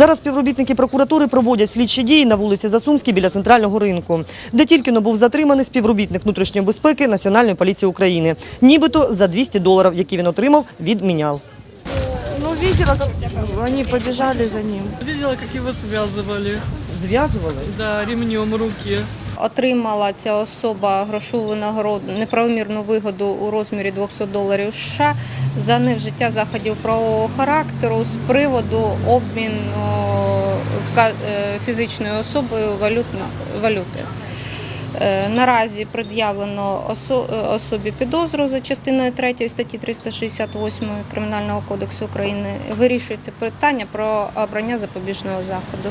Зараз співробітники прокуратури проводять слідчі дії на вулиці Засумській біля центрального ринку, де тільки но був затриманий співробітник внутрішньої безпеки Національної поліції України, нібито за 200 доларів, які він отримав від мінял. Ну, видела, как они побежали за ним. Видела, как его связывали, Зв'язували? да, ремнем руки. Отримала ця особа грошову нагороду неправомірну вигоду у розмірі 200 доларів США за невжиття заходів правового характеру з приводу обміну е, фізичною особою валюти. Е, Наразі пред'явлено е, особі підозру за частиною 3 статті 368 Кримінального кодексу України. Вирішується питання про обрання запобіжного заходу.